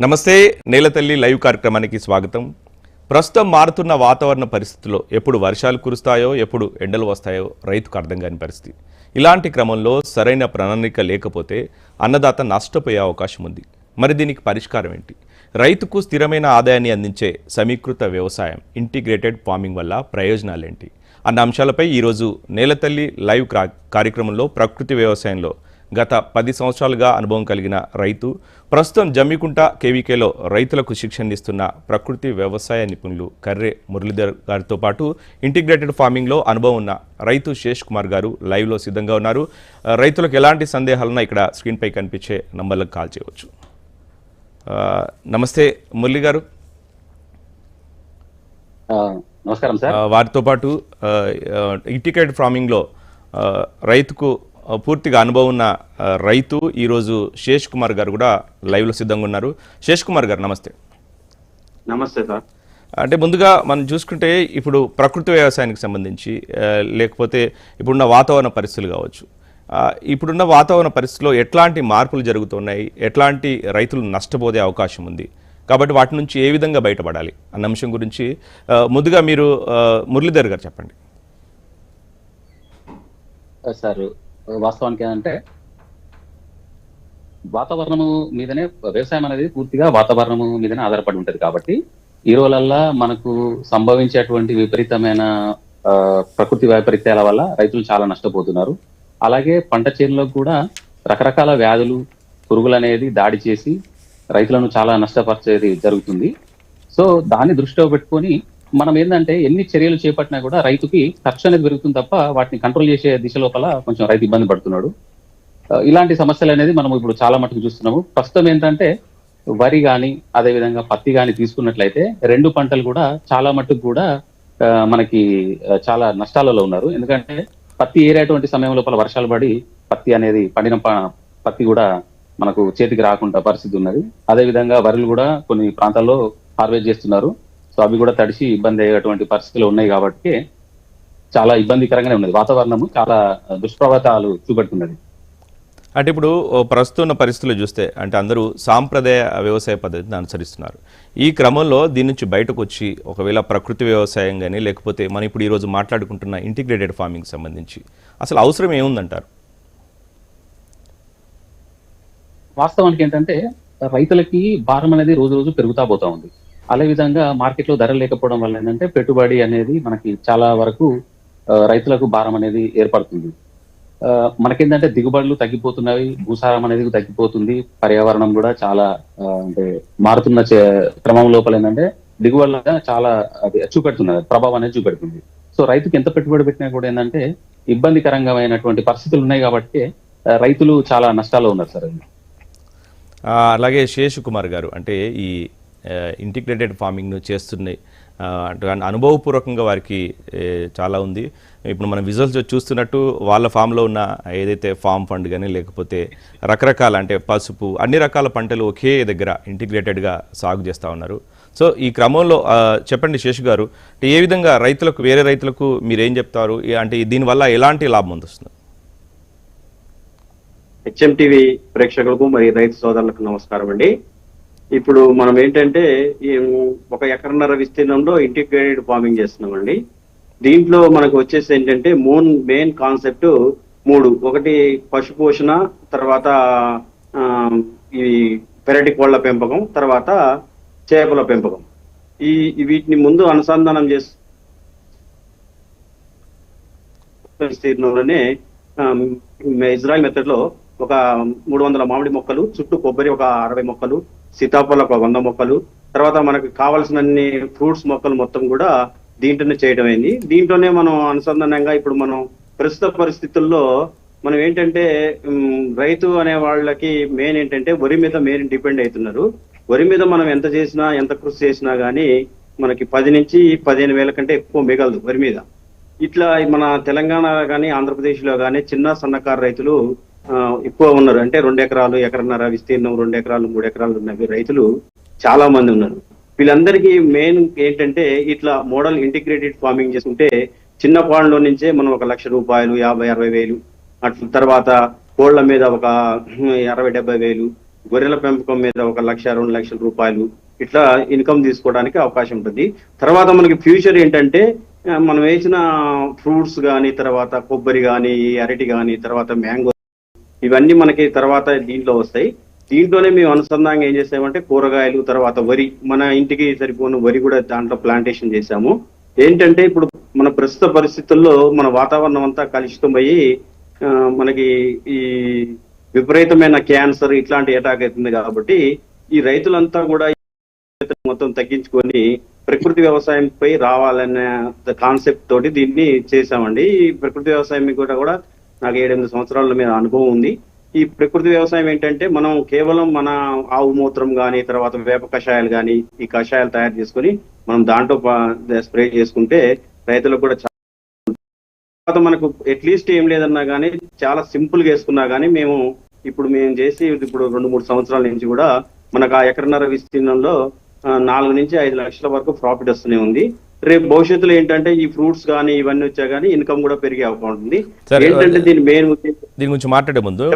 నమస్తే నేలతల్లి లైవ్ కార్యక్రమానికి స్వాగతం. ప్రస్తుతం మారుతున్న వాతావరణ పరిస్థితుల్లో ఎప్పుడు వర్షాలు కురుస్తాయో ఎప్పుడు ఎండలు వస్తాయో రైతుకు అర్థం కాని పరిస్థితి. ఇలాంటి క్రమంలో సరైన ప్రణాళిక లేకపోతే అన్నదాత నష్టపోయే అవకాశం ఉంది. మరి దీనికి పరిష్కారం ఏంటి? రైతుకు స్థిరమైన ఆదాయాన్ని అందించే సమీకృత వ్యవసాయం ఇంటిగ్రేటెడ్ ఫార్మింగ్ వల్ల ప్రయోజనాలేంటి? అన్న అంశాలపై ఈరోజు నేలతల్లి లైవ్ క్రా- కార్యక్రమంలో ప్రకృతి వ్యవసాయంలో గత పది సంవత్సరాలుగా అనుభవం కలిగిన రైతు ప్రస్తుతం జమ్మికుంట కేవీకేలో రైతులకు శిక్షణ ఇస్తున్న ప్రకృతి వ్యవసాయ నిపుణులు కర్రే మురళీధర్ గారితో పాటు ఇంటిగ్రేటెడ్ ఫార్మింగ్లో అనుభవం ఉన్న రైతు శేష్ కుమార్ గారు లైవ్లో సిద్ధంగా ఉన్నారు. రైతులకు ఎలాంటి సందేహాలున్నా ఇక్కడ స్క్రీన్పై కనిపించే నంబర్లకు కాల్ చేయవచ్చు. నమస్తే మురళి గారు. నమస్కారం సార్. వారితో పాటు ఇంటిగ్రేటెడ్ ఫార్మింగ్లో రైతుకు పూర్తిగా అనుభవం ఉన్న రైతు ఈరోజు శేష్ కుమార్ గారు కూడా లైవ్లో సిద్ధంగా ఉన్నారు. శేష్ కుమార్ గారు నమస్తే. నమస్తే సార్. అంటే ముందుగా మనం చూసుకుంటే ఇప్పుడు ప్రకృతి వ్యవసాయానికి సంబంధించి లేకపోతే ఇప్పుడున్న వాతావరణ పరిస్థితులు కావచ్చు. ఇప్పుడున్న వాతావరణ పరిస్థితుల్లో ఎట్లాంటి మార్పులు జరుగుతున్నాయి? ఎట్లాంటి రైతులు నష్టపోయే అవకాశం ఉంది? కాబట్టి వాటి నుంచి ఏ విధంగా బయటపడాలి? అన్న అంశం గురించి ముందుగా మీరు మురళీధర్ గారు చెప్పండి. సార్ వాస్తవానికి ఏంటంటే వాతావరణము మీదనే వ్యవసాయం అనేది పూర్తిగా వాతావరణము మీదనే ఆధారపడి ఉంటది కాబట్టి ఈ రోజులల్లా మనకు సంభవించేటువంటి విపరీతమైన ఆ, ప్రకృతి వైపరీత్యాల వల్ల రైతులు చాలా నష్టపోతున్నారు. అలాగే పంట చేనులో కూడా రకరకాల వ్యాధులు పురుగులు అనేది దాడి చేసి రైతులను చాలా నష్టపరిచేది జరుగుతుంది. సో దాన్ని దృష్టిలో పెట్టుకొని మనం ఏంటంటే ఎన్ని చర్యలు చేపట్టినా కూడా రైతుకి ఖర్చు అనేది పెరుగుతుంది తప్ప వాటిని కంట్రోల్ చేసే దిశ లోపల కొంచెం రైతు ఇబ్బంది పడుతున్నాడు. ఇలాంటి సమస్యలు అనేది మనం ఇప్పుడు చాలా మటుకు చూస్తున్నాము. ప్రస్తుతం ఏంటంటే వరి కానీ అదేవిధంగా పత్తి కానీ తీసుకున్నట్లయితే రెండు పంటలు కూడా చాలా మటుకు కూడా మనకి చాలా నష్టాలలో ఉన్నారు. ఎందుకంటే పత్తి ఏరేటువంటి సమయం లోపల వర్షాలు పడి పత్తి అనేది పండిన ప- పత్తి కూడా మనకు చేతికి రాకుండా పరిస్థితి ఉన్నది. అదే విధంగా వరిలు కూడా కొన్ని ప్రాంతాల్లో హార్వెస్ట్ చేస్తున్నారు. సో అవి కూడా తడిసి ఇబ్బంది అయ్యేటువంటి పరిస్థితులు ఉన్నాయి కాబట్టి చాలా ఇబ్బందికరంగానే ఉన్నది. వాతావరణము చాలా దుష్ప్రభాతాలు చూపెడుతున్నది. అంటే ఇప్పుడు ప్రస్తుతం ఉన్న పరిస్థితులు చూస్తే అంటే అందరూ సాంప్రదాయ వ్యవసాయ పద్ధతిని అనుసరిస్తున్నారు. ఈ క్రమంలో దీని నుంచి బయటకు వచ్చి ఒకవేళ ప్రకృతి వ్యవసాయం కానీ లేకపోతే మనం ఇప్పుడు ఈరోజు మాట్లాడుకుంటున్న ఇంటిగ్రేటెడ్ ఫార్మింగ్ సంబంధించి అసలు అవసరం ఏముందంటారు? వాస్తవానికి ఏంటంటే రైతులకి భారం అనేది రోజు రోజు పెరుగుతా పోతా ఉంది. అదే విధంగా మార్కెట్లో ధర లేకపోవడం వల్ల ఏంటంటే పెట్టుబడి అనేది మనకి చాలా వరకు రైతులకు భారం అనేది ఏర్పడుతుంది. ఆ, మనకేంటంటే దిగుబడులు తగ్గిపోతున్నవి భూసారం అనేది తగ్గిపోతుంది పర్యావరణం కూడా చాలా అంటే మారుతున్న క్రమం లోపల ఏంటంటే దిగుబడుల చాలా అది చూపెడుతున్నది ప్రభావం అనేది చూపెడుతుంది. సో రైతుకి ఎంత పెట్టుబడి పెట్టినా కూడా ఏంటంటే ఇబ్బందికరంగా అయినటువంటి పరిస్థితులు ఉన్నాయి కాబట్టి రైతులు చాలా నష్టాల్లో ఉన్నారు సార్. అలాగే శేష్ కుమార్ గారు అంటే ఈ ఇంటిగ్రేటెడ్ ఫార్మింగ్ను చేస్తున్నాయి. అంటే అనుభవపూర్వకంగా వారికి చాలా ఉంది. ఇప్పుడు మనం విజువల్స్ చూస్తున్నట్టు వాళ్ళ ఫామ్లో ఉన్న ఏదైతే ఫామ్ ఫండ్ కానీ లేకపోతే రకరకాల అంటే పసుపు అన్ని రకాల పంటలు ఒకే దగ్గర ఇంటిగ్రేటెడ్గా సాగు చేస్తూ ఉన్నారు. సో ఈ క్రమంలో చెప్పండి శేషు గారు అంటే ఏ విధంగా రైతులకు వేరే రైతులకు మీరు ఏం చెప్తారు అంటే దీనివల్ల ఎలాంటి లాభం వస్తుంది? హెచ్ఎంటీవీ ప్రేక్షకులకు మరియు రైతు సోదరులకు నమస్కారం అండి. ఇప్పుడు మనం ఏంటంటే ఒక ఎకరన్నర విస్తీర్ణంలో ఇంటిగ్రేటెడ్ ఫార్మింగ్ చేస్తున్నామండి. దీంట్లో మనకు వచ్చేసి ఏంటంటే మూన్ మెయిన్ కాన్సెప్ట్ మూడు. ఒకటి పశు పోషణ తర్వాత ఆ, ఈ పెరటి కోళ్ళ పెంపకం తర్వాత చేపల పెంపకం. ఈ వీటిని ముందు అనుసంధానం చేసి విస్తీర్ణంలోనే ఇజ్రాయల్ మెథడ్లో ఒక మూడు వందల మామిడి మొక్కలు చుట్టూ కొబ్బరి ఒక అరవై మొక్కలు సీతాఫలం ఒక వంద మొక్కలు తర్వాత మనకు కావాల్సినన్ని ఫ్రూట్స్ మొక్కలు మొత్తం కూడా దీంట్లోనే చేయడం అయింది. దీంట్లోనే మనం అనుసంధానంగా ఇప్పుడు మనం ప్రస్తుత పరిస్థితుల్లో మనం ఏంటంటే రైతు అనే వాళ్ళకి మెయిన్ ఏంటంటే వరి మీద మెయిన్ డిపెండ్ అవుతున్నారు. వరి మీద మనం ఎంత చేసినా ఎంత కృషి చేసినా కానీ మనకి పది నుంచి పదిహేను వేల కంటే ఎక్కువ మిగలదు వరి మీద. ఇట్లా మన తెలంగాణ కానీ ఆంధ్రప్రదేశ్లో కానీ చిన్న సన్నకారు రైతులు ఎక్కువ ఉన్నారు. అంటే రెండు ఎకరాలు ఎకరన్నర విస్తీర్ణం రెండు ఎకరాలు మూడు ఎకరాలు ఉన్నవి రైతులు చాలా మంది ఉన్నారు. వీళ్ళందరికీ మెయిన్ ఏంటంటే ఇట్లా మోడల్ ఇంటిగ్రేటెడ్ ఫార్మింగ్ చేసుకుంటే చిన్న పాండ్లో నుంచే మనం ఒక లక్ష రూపాయలు యాభై అరవై వేలు అట్ల తర్వాత కోళ్ళ మీద ఒక అరవై డెబ్బై వేలు గొర్రెల పెంపకం మీద ఒక లక్ష రెండు లక్షల రూపాయలు ఇట్లా ఇన్కమ్ తీసుకోవడానికి అవకాశం ఉంటుంది. తర్వాత మనకి ఫ్యూచర్ ఏంటంటే మనం వేసిన ఫ్రూట్స్ కానీ తర్వాత కొబ్బరి కానీ అరటి కానీ తర్వాత మ్యాంగో ఇవన్నీ మనకి తర్వాత దీంట్లో వస్తాయి. దీంట్లోనే మేము అనుసంధానంగా ఏం చేసామంటే కూరగాయలు తర్వాత వరి మన ఇంటికి సరిపోను వరి కూడా దాంట్లో ప్లాంటేషన్ చేశాము. ఏంటంటే ఇప్పుడు మన ప్రస్తుత పరిస్థితుల్లో మన వాతావరణం అంతా కలుషితమయ్యి ఆ, మనకి ఈ విపరీతమైన క్యాన్సర్ ఇట్లాంటి అటాక్ అవుతుంది కాబట్టి ఈ రైతులంతా కూడా మొత్తం తగ్గించుకొని ప్రకృతి వ్యవసాయంపై రావాలనే కాన్సెప్ట్ తోటి దీన్ని చేశామండి. ఈ ప్రకృతి వ్యవసాయం కూడా కూడా నాకు ఏడెనిమిది సంవత్సరాల మీద అనుభవం ఉంది. ఈ ప్రకృతి వ్యవసాయం ఏంటంటే మనం కేవలం మన ఆవు మూత్రం కానీ తర్వాత వేప కషాయాలు కానీ ఈ కషాయాలు తయారు చేసుకొని మనం దాంట్లో స్ప్రే చేసుకుంటే రైతులకు కూడా చాలా తర్వాత మనకు అట్లీస్ట్ ఏం లేదన్నా కానీ చాలా సింపుల్గా వేసుకున్నా కానీ మేము ఇప్పుడు మేము చేసి ఇప్పుడు రెండు మూడు సంవత్సరాల నుంచి కూడా మనకు ఆ ఎకరన్నర విస్తీర్ణంలో నాలుగు నుంచి ఐదు లక్షల వరకు ప్రాఫిట్ వస్తూనే ఉంది. రేపు భవిష్యత్తులో ఏంటంటే ఈ ఫ్రూట్స్ కానీ ఇవన్నీ వచ్చా కానీ ఇన్కమ్ కూడా పెరిగే అవకాశం ఉంటుంది సరే, ఏంటంటే దీని మెయిన్ దీని గురించి మాట్లాడే ముందు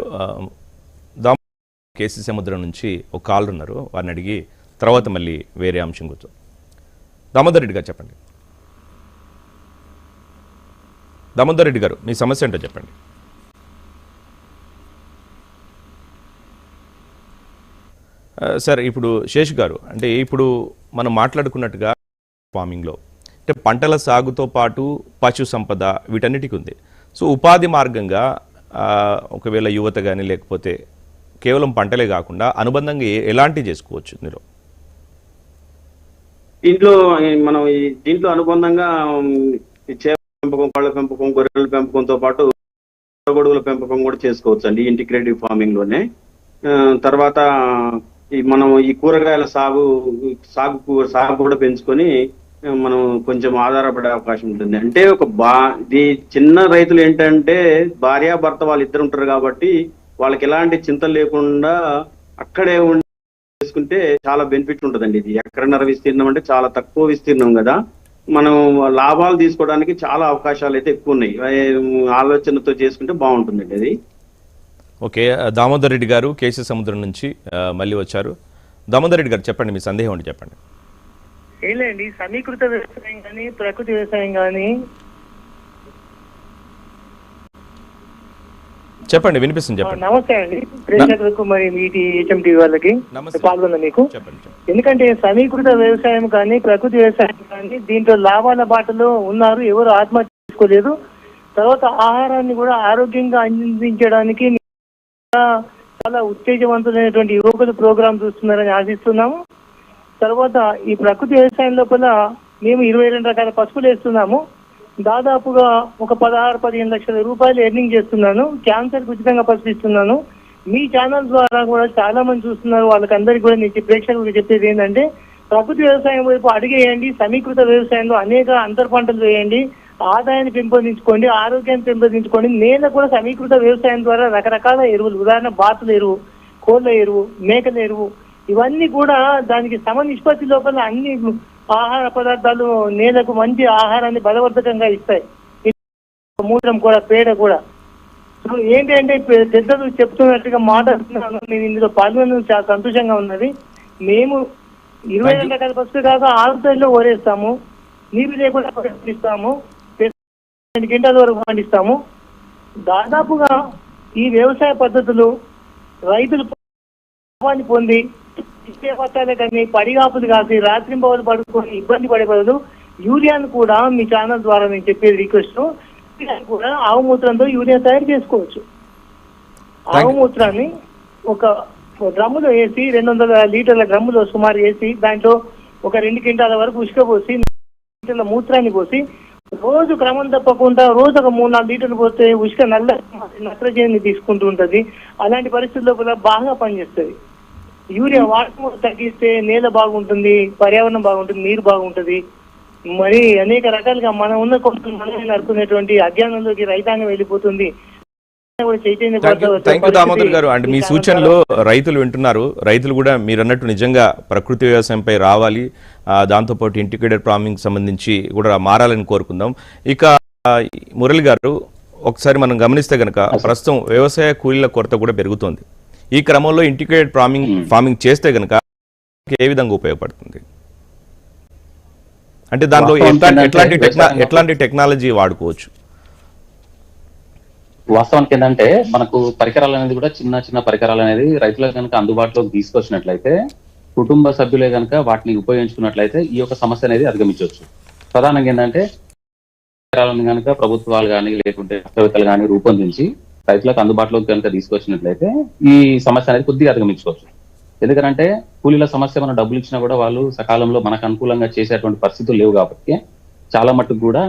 కేసీ సముద్రం నుంచి ఒక కాల్ ఉన్నారు. వారిని అడిగి తర్వాత మళ్ళీ వేరే అంశం కూర్చో దామోదర్ రెడ్డి గారు చెప్పండి. దామోదర్ రెడ్డి గారు మీ సమస్య ఏంటో చెప్పండి. సార్ ఇప్పుడు శేష్ గారు అంటే ఇప్పుడు మనం మాట్లాడుకున్నట్టుగా ఫార్మింగ్లో అంటే పంటల సాగుతో పాటు పశు సంపద వీటన్నిటికీ ఉంది. సో ఉపాధి మార్గంగా ఆ, ఒకవేళ యువత కానీ లేకపోతే కేవలం పంటలే కాకుండా అనుబంధంగా ఎలాంటివి చేసుకోవచ్చు ఇందులో? దీంట్లో మనం దీంట్లో అనుబంధంగా ఈ చేపల పెంపకం పళ్ళ పెంపకం గొర్రెల పెంపకంతో పాటు గొడుగుల పెంపకం కూడా చేసుకోవచ్చు అండి ఇంటిగ్రేటివ్ ఫార్మింగ్లోనే. తర్వాత ఈ మనం ఈ కూరగాయల సాగు సాగు సాగు కూడా పెంచుకొని మనం కొంచెం ఆధారపడే అవకాశం ఉంటుంది. అంటే ఒక బా ఇది చిన్న రైతులు ఏంటంటే భార్య భర్త వాళ్ళు ఇద్దరు ఉంటారు కాబట్టి వాళ్ళకి ఎలాంటి చింత లేకుండా అక్కడే ఉండి చేసుకుంటే చాలా బెనిఫిట్ ఉంటుందండి ఇది. ఎక్కడన్నర విస్తీర్ణం అంటే చాలా తక్కువ విస్తీర్ణం కదా. మనం లాభాలు తీసుకోవడానికి చాలా అవకాశాలు అయితే ఎక్కువ ఉన్నాయి. ఆలోచనతో చేసుకుంటే బాగుంటుందండి అది. ఓకే దామోదర్ రెడ్డి గారు కేసీ సముద్రం నుంచి మళ్ళీ వచ్చారు. దామోదర్ రెడ్డి గారు చెప్పండి మీ సందేహం ఉంటే చెప్పండి. ఏం లేండి సమీకృత వ్యవసాయం కానీ ప్రకృతి వ్యవసాయం కానీ చెప్పండి వినిపిస్తుంది చెప్పండి. నమస్తే అండి. ప్రేక్షకులకు మరి మీటి హెచ్ఎంటి వాళ్ళకి. పాల్గొన్న మీకు. ఎందుకంటే సమీకృత వ్యవసాయం కానీ ప్రకృతి వ్యవసాయం కానీ దీంట్లో లాభాల బాటలో ఉన్నారు ఎవరు ఆత్మహత్య చేసుకోలేదు. తర్వాత ఆహారాన్ని కూడా ఆరోగ్యంగా అందించడానికి చాలా ఉత్తేజవంతులైనటువంటి యువకులు ప్రోగ్రాం చూస్తున్నారని ఆశిస్తున్నాము. తర్వాత ఈ ప్రకృతి వ్యవసాయం లోపల మేము ఇరవై రెండు రకాల పసుపులు వేస్తున్నాము. దాదాపుగా ఒక పదహారు పదిహేను లక్షల రూపాయలు ఎర్నింగ్ చేస్తున్నాను. క్యాన్సర్ ఉచితంగా పసుపు మీ ఛానల్ ద్వారా కూడా చాలా మంది చూస్తున్నారు. వాళ్ళకందరికీ కూడా నేను ప్రేక్షకులకు చెప్పేది ఏంటంటే ప్రకృతి వ్యవసాయం వైపు అడిగేయండి సమీకృత వ్యవసాయంలో అనేక అంతర్ పంటలు వేయండి. ఆదాయాన్ని పెంపొందించుకోండి. ఆరోగ్యాన్ని పెంపొందించుకోండి. నేల కూడా సమీకృత వ్యవసాయం ద్వారా రకరకాల ఎరువులు ఉదాహరణ బాతుల ఎరువు కోళ్ళ ఎరువు మేకల ఎరువు ఇవన్నీ కూడా దానికి సమ నిష్పత్తి లోపల అన్ని ఆహార పదార్థాలు నేలకు మంచి ఆహారాన్ని బలవర్ధకంగా ఇస్తాయి. మూత్రం కూడా పేడ కూడా. సో ఏంటంటే పె- పెద్దలు చెప్తున్నట్టుగా మాట్లాడుతున్నాను నేను ఇందులో పాల్గొనడం చాలా సంతోషంగా ఉన్నది. మేము ఇరవై. రెండు రకాల పసుపు కాక ఆరు తైలో ఓరేస్తాము. నీరు లేకుండా పండిస్తాము. రెండు గంటల వరకు పండిస్తాము. దాదాపుగా ఈ వ్యవసాయ పద్ధతులు రైతులు పొంది ఇచ్చే పట్టాలే కానీ పడిగాపులు కాసి రాత్రి పగలు పడుకొని ఇబ్బంది పడే బదులు యూరియాను కూడా మీ ఛానల్ ద్వారా నేను చెప్పేది రిక్వెస్ట్. కూడా ఆవు మూత్రంతో యూరియా తయారు చేసుకోవచ్చు. ఆవు. మూత్రాన్ని ఒక డ్రమ్ములో వేసి రెండు వందల లీటర్ల డ్రమ్ములో సుమారు వేసి దాంట్లో ఒక రెండు క్వింటాల వరకు ఉసుక పోసి లీటర్ల మూత్రాన్ని పోసి రోజు క్రమం తప్పకుండా రోజు ఒక మూడు నాలుగు లీటర్లు పోతే ఉసుక నల్ల నత్రజని తీసుకుంటూ ఉంటది. అలాంటి పరిస్థితుల్లో కూడా బాగా పనిచేస్తుంది. యూరియా వాడకం తగ్గిస్తే నేల బాగుంటుంది పర్యావరణం బాగుంటుంది నీరు బాగుంటుంది. మరి అనేక రకాలుగా మనం ఉన్న కొంత మనమే నడుపుకునేటువంటి అజ్ఞానంలోకి రైతాంగం వెళ్ళిపోతుంది. థ్యాంక్ యూ దామోదర్ గారు. అండ్ మీ సూచనలు రైతులు వింటున్నారు. రైతులు కూడా మీరు అన్నట్టు నిజంగా ప్రకృతి వ్యవసాయంపై రావాలి. ఆ, దాంతోపాటు ఇంటిగ్రేటెడ్ ఫార్మింగ్ సంబంధించి కూడా మారాలని కోరుకుందాం. ఇక మురళి గారు ఒకసారి మనం గమనిస్తే కనుక ప్రస్తుతం వ్యవసాయ కూలీల కొరత కూడా పెరుగుతోంది. ఈ క్రమంలో ఇంటిగ్రేటెడ్ ఫార్మింగ్ ఫార్మింగ్ చేస్తే కనుక ఏ విధంగా ఉపయోగపడుతుంది? అంటే వాస్తవానికి ఎట్లాంటి ఎట్లాంటి టెక్నాలజీ వాడుకోవచ్చు? వాస్తవానికి ఏంటంటే మనకు పరికరాలు అనేది కూడా చిన్న చిన్న పరికరాలు అనేది రైతులకు కనుక అందుబాటులోకి తీసుకొచ్చినట్లయితే కుటుంబ సభ్యులే కనుక వాటిని ఉపయోగించుకున్నట్లయితే ఈ యొక్క సమస్య అనేది అధిగమించవచ్చు. ప్రధానంగా ఏంటంటే పరికరాలను కనుక ప్రభుత్వాలు కానీ లేకుంటే శాస్త్రవేత్తలు కానీ రూపొందించి రైతులకు అందుబాటులోకి కనుక తీసుకొచ్చినట్లయితే ఈ సమస్య అనేది కొద్దిగా అధిగమించుకోవచ్చు. ఎందుకంటే కూలీల సమస్య మనం డబ్బులు ఇచ్చినా కూడా వాళ్ళు సకాలంలో మనకు అనుకూలంగా చేసేటువంటి పరిస్థితులు లేవు కాబట్టి చాలా మట్టుకు కూడా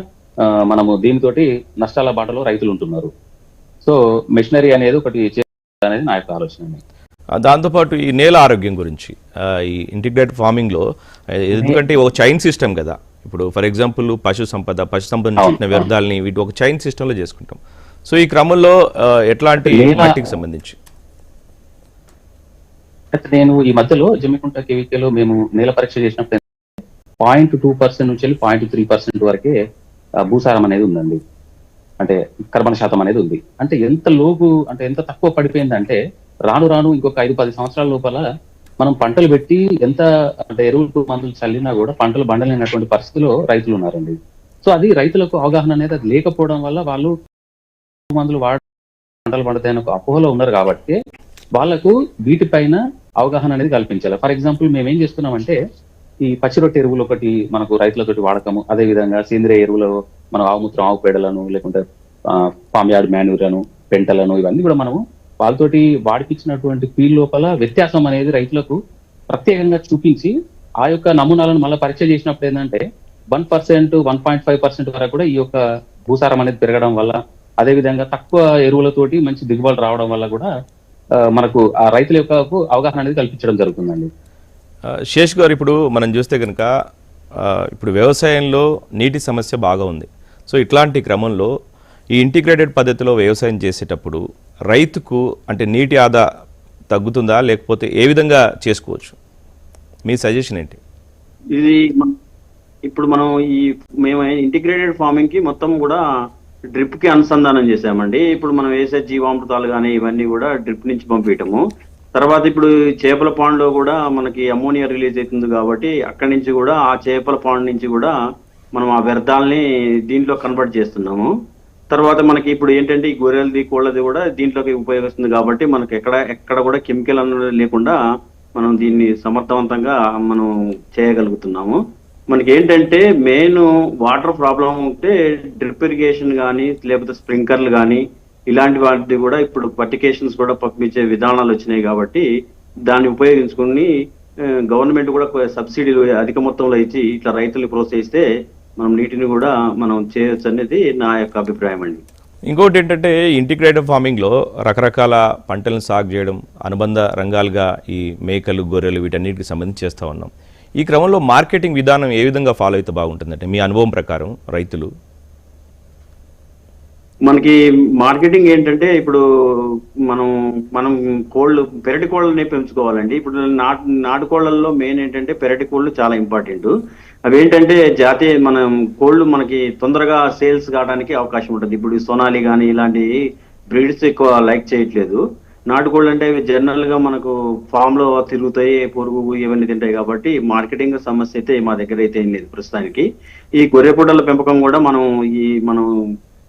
మనము దీనితోటి నష్టాల బాటలో రైతులు ఉంటున్నారు. సో మెషినరీ అనేది ఒకటి అనేది నా యొక్క ఆలోచన దాంతోపాటు ఈ నేల ఆరోగ్యం గురించి ఈ ఇంటిగ్రేటెడ్ ఫార్మింగ్లో ఆ, ఎందుకంటే ఒక చైన్ సిస్టమ్ కదా. ఇప్పుడు ఫర్ ఎగ్జాంపుల్ పశు సంపద పశు సంపద వ్యర్థాలని వీటి ఒక చైన్ సిస్టమ్లో చేసుకుంటాం. సో ఈ క్రమంలో ఎట్లాంటి మట్టికి సంబంధించి? నేను ఈ మధ్యలో జమ్మికుంట కేవీకేలో మేము నేల పరీక్ష చేసినప్పుడు పాయింట్ టూ పర్సెంట్ నుంచి వెళ్ళి పాయింట్ త్రీ పర్సెంట్ వరకే భూసారం అనేది ఉందండి. అంటే కర్బన శాతం అనేది ఉంది. అంటే ఎంత లోపు అంటే ఎంత తక్కువ పడిపోయిందంటే రాను రాను ఇంకొక ఐదు పది సంవత్సరాల లోపల మనం పంటలు పెట్టి ఎంత అంటే ఎరువులు మందులు చల్లినా కూడా పంటలు బండలేనటువంటి పరిస్థితిలో రైతులు ఉన్నారండి. సో అది రైతులకు అవగాహన అనేది అది లేకపోవడం వల్ల వాళ్ళు మందులు వాడ పంటలు పండుతాయని ఒక అపోహలో ఉన్నారు కాబట్టి వాళ్ళకు వీటిపైన అవగాహన అనేది కల్పించాలి. ఫర్ ఎగ్జాంపుల్ మేము ఏం చేస్తున్నామంటే ఈ పచ్చిరొట్టె ఎరువులు ఒకటి మనకు రైతులతోటి వాడకము. అదే విధంగా సేంద్రియ ఎరువులు మన ఆవుమూత్రం ఆవు పేడలను లేకుంటే ఫామ్ యార్డ్ పెంటలను ఇవన్నీ కూడా మనము వాళ్ళతోటి వాడిపించినటువంటి ఫీల్డ్ లోపల వ్యత్యాసం అనేది రైతులకు ప్రత్యేకంగా చూపించి ఆ యొక్క నమూనాలను మళ్ళీ పరీక్ష చేసినప్పుడు ఏంటంటే one percent one point five percent వరకు కూడా ఈ యొక్క భూసారం అనేది పెరగడం వల్ల అదే విధంగా తక్కువ ఎరువులతోటి మంచి దిగుబడులు రావడం వల్ల కూడా మనకు ఆ రైతుల యొక్క అవగాహన అనేది కల్పించడం జరుగుతుందండి. శేష్ గారు ఇప్పుడు మనం చూస్తే కనుక ఇప్పుడు వ్యవసాయంలో నీటి సమస్య బాగా ఉంది. సో ఇట్లాంటి క్రమంలో ఈ ఇంటిగ్రేటెడ్ పద్ధతిలో వ్యవసాయం చేసేటప్పుడు రైతుకు అంటే నీటి ఆదా తగ్గుతుందా లేకపోతే ఏ విధంగా చేసుకోవచ్చు? మీ సజెషన్ ఏంటి? ఇది ఇప్పుడు మనం ఈ మేము ఇంటిగ్రేటెడ్ ఫార్మింగ్కి మొత్తం కూడా డ్రిప్కి అనుసంధానం చేశామండి. ఇప్పుడు మనం వేసే జీవామృతాలు కానీ ఇవన్నీ కూడా డ్రిప్ నుంచి పంపించటము తర్వాత ఇప్పుడు చేపల పాండ్లో కూడా మనకి అమోనియా రిలీజ్ అవుతుంది కాబట్టి అక్కడి నుంచి కూడా ఆ చేపల పాండ్ నుంచి కూడా మనం ఆ వ్యర్థాలని దీంట్లో కన్వర్ట్ చేస్తున్నాము. తర్వాత మనకి ఇప్పుడు ఏంటంటే ఈ గొర్రెలది కోళ్ళది కూడా దీంట్లోకి ఉపయోగిస్తుంది కాబట్టి మనకి ఎక్కడ ఎక్కడ కూడా కెమికల్ అనేది లేకుండా మనం దీన్ని సమర్థవంతంగా మనం చేయగలుగుతున్నాము. మనకి ఏంటంటే మెయిన్ వాటర్ ప్రాబ్లం ఉంటే డ్రిప్ ఇరిగేషన్ కానీ లేకపోతే స్ప్రింకర్లు కానీ ఇలాంటి వాటి కూడా ఇప్పుడు పర్టికేషన్స్ కూడా పంపించే విధానాలు వచ్చినాయి కాబట్టి దాన్ని ఉపయోగించుకుని గవర్నమెంట్ కూడా సబ్సిడీలు అధిక మొత్తంలో ఇచ్చి ఇట్లా రైతులు ప్రోత్సహిస్తే మనం నీటిని కూడా మనం చేయొచ్చు అనేది నా యొక్క అభిప్రాయం అండి. ఇంకోటి ఏంటంటే ఇంటిగ్రేటెడ్ ఫార్మింగ్లో రకరకాల పంటలను సాగు చేయడం అనుబంధ రంగాలుగా ఈ మేకలు గొర్రెలు వీటన్నిటికి సంబంధించి చేస్తూ ఉన్నాం. ఈ క్రమంలో మార్కెటింగ్ విధానం ఏ విధంగా ఫాలో అయితే బాగుంటుందంటే మీ అనుభవం ప్రకారం రైతులు? మనకి మార్కెటింగ్ ఏంటంటే ఇప్పుడు మనం మనం కోళ్ళు పెరటి కోళ్ళని పెంచుకోవాలండి. ఇప్పుడు నాటు నాటు కోళ్ళల్లో మెయిన్ ఏంటంటే పెరటి కోళ్ళు చాలా ఇంపార్టెంట్. అవి ఏంటంటే జాతీయ మనం కోళ్ళు మనకి తొందరగా సేల్స్ కావడానికి అవకాశం ఉంటుంది. ఇప్పుడు సోనాలి కానీ ఇలాంటి బ్రీడ్స్ ఎక్కువ లైక్ చేయట్లేదు. నాటుకోళ్ళు అంటే ఇవి జనరల్గా మనకు ఫామ్లో తిరుగుతాయి పురుగు ఇవన్నీ తింటాయి కాబట్టి మార్కెటింగ్ సమస్య అయితే మా దగ్గర అయితే ఏం లేదు ప్రస్తుతానికి. ఈ గొర్రెపుడల పెంపకం కూడా మనం ఈ మనం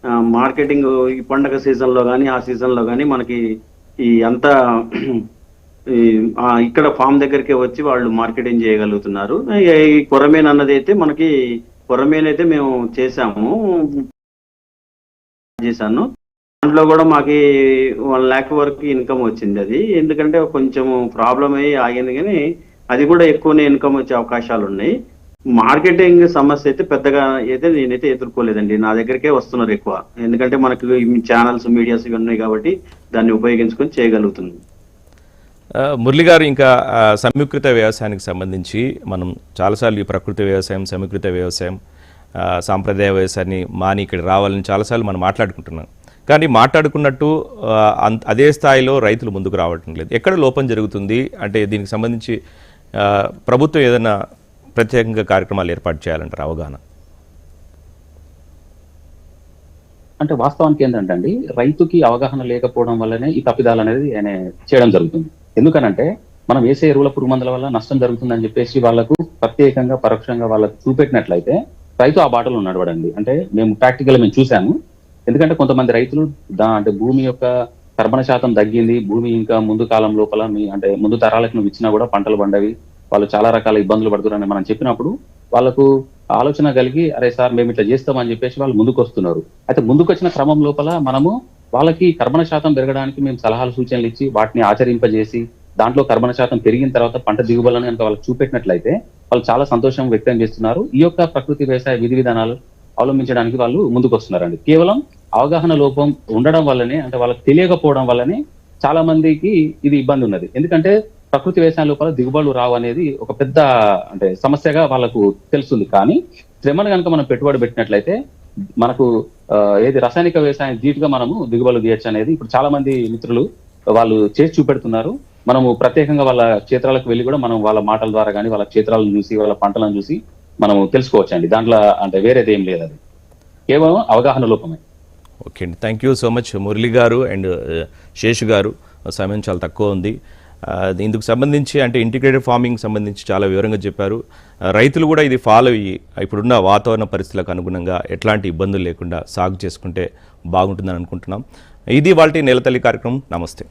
ఆ, మార్కెటింగ్ ఈ పండగ సీజన్లో కానీ ఆ సీజన్లో కానీ మనకి ఈ అంతా ఈ, ఇక్కడ ఫామ్ దగ్గరికి వచ్చి వాళ్ళు మార్కెటింగ్ చేయగలుగుతున్నారు. ఈ ఈ కొరమేన్ అన్నది అయితే మనకి కొరమేన్ అయితే మేము చేసాము. చేశాను. దాంట్లో కూడా మాకు వన్ ల్యాక్ వరకు ఇన్కమ్ వచ్చింది అది. ఎందుకంటే కొంచెం ప్రాబ్లం అయ్యి ఆగింది కానీ అది కూడా ఎక్కువనే ఇన్కమ్ వచ్చే అవకాశాలు ఉన్నాయి. మార్కెటింగ్ సమస్య అయితే పెద్దగా అయితే నేనైతే ఎదుర్కోలేదండి. నా దగ్గరికే వస్తున్నారు ఎక్కువ. ఎందుకంటే మనకు ఛానల్స్ మీడియాస్ ఇవి ఉన్నాయి కాబట్టి దాన్ని ఉపయోగించుకొని చేయగలుగుతుంది మురళి గారు ఇంకా సమీకృత సంయుక్త వ్యవసాయానికి సంబంధించి మనం చాలాసార్లు ఈ ప్రకృతి వ్యవసాయం సమీకృత వ్యవసాయం సాంప్రదాయ వ్యవసాయాన్ని మాని ఇక్కడ రావాలని చాలాసార్లు మనం మాట్లాడుకుంటున్నాం. కానీ మాట్లాడుకున్నట్టు అదే స్థాయిలో రైతులు ముందుకు రావటం లేదు. ఎక్కడ లోపం జరుగుతుంది? అంటే దీనికి సంబంధించి ప్రభుత్వం ఏదైనా ప్రత్యేకంగా కార్యక్రమాలు ఏర్పాటు చేయాలంటారు? అవగాహన. అంటే వాస్తవానికి ఏంటంటే అండి రైతుకి అవగాహన లేకపోవడం వల్లనే ఈ తప్పిదాలు అనేది ఆయన చేయడం జరుగుతుంది. ఎందుకనంటే మనం వేసే ఎరువుల పురుగు మందుల వల్ల నష్టం జరుగుతుందని చెప్పేసి వాళ్ళకు ప్రత్యేకంగా పరోక్షంగా వాళ్ళకు చూపెట్టినట్లయితే రైతు ఆ బాటలో నడవడండి అంటే మేము ప్రాక్టికల్ మేము చూసాము ఎందుకంటే కొంతమంది రైతులు దా అంటే భూమి యొక్క కర్బన శాతం తగ్గింది భూమి ఇంకా ముందు కాలం లోపల మీ అంటే ముందు తరాలకు నువ్వు ఇచ్చినా కూడా పంటలు పండవి వాళ్ళు చాలా రకాల ఇబ్బందులు పడుతున్నారని మనం చెప్పినప్పుడు వాళ్ళకు ఆలోచన కలిగి అరే సార్ మేము ఇట్లా చేస్తామని చెప్పేసి వాళ్ళు ముందుకు వస్తున్నారు అయితే ముందుకు వచ్చిన క్రమం లోపల మనము వాళ్ళకి కర్బన శాతం పెరగడానికి మేము సలహాలు సూచనలు ఇచ్చి వాటిని ఆచరింపజేసి దాంట్లో కర్బన శాతం పెరిగిన తర్వాత పంట దిగుబడులను కనుక వాళ్ళకి చూపెట్టినట్లయితే వాళ్ళు చాలా సంతోషం వ్యక్తం చేస్తున్నారు. ఈ యొక్క ప్రకృతి వ్యవసాయ విధి విధానాలు అవలంబించడానికి వాళ్ళు ముందుకు వస్తున్నారండి కేవలం అవగాహన లోపం ఉండడం వల్లనే అంటే వాళ్ళకి తెలియకపోవడం వల్లనే చాలా మందికి ఇది ఇబ్బంది ఉన్నది. ఎందుకంటే ప్రకృతి వ్యవసాయం లోపల దిగుబడులు రావు అనేది ఒక పెద్ద అంటే సమస్యగా వాళ్ళకు తెలుస్తుంది. కానీ శ్రమను కనుక మనం పెట్టుబడి పెట్టినట్లయితే మనకు ఏది రసాయనిక వ్యవసాయం ధీటుగా మనము దిగుబడులు తీయచ్చు అనేది ఇప్పుడు చాలా మంది మిత్రులు వాళ్ళు చేసి చూపెడుతున్నారు. మనము ప్రత్యేకంగా వాళ్ళ క్షేత్రాలకు వెళ్ళి కూడా మనం వాళ్ళ మాటల ద్వారా కానీ వాళ్ళ క్షేత్రాలను చూసి వాళ్ళ పంటలను చూసి మనం తెలుసుకోవచ్చు అండి దాంట్లో అంటే వేరేది ఏం లేదు అది. కేవలం అవగాహన లోపమే. ఓకే అండి. Thank you so much Murali గారు అండ్ uh, శేషు గారు. సమయం చాలా తక్కువ ఉంది. ఇందుకు సంబంధించి అంటే ఇంటిగ్రేటెడ్ ఫార్మింగ్ సంబంధించి చాలా వివరంగా చెప్పారు. రైతులు కూడా ఇది ఫాలో అయ్యి ఇప్పుడున్న వాతావరణ పరిస్థితులకు అనుగుణంగా ఎట్లాంటి ఇబ్బందులు లేకుండా సాగు చేసుకుంటే బాగుంటుందని అనుకుంటున్నాం. ఇది వాళ్ళ నెలతల్లి కార్యక్రమం. నమస్తే.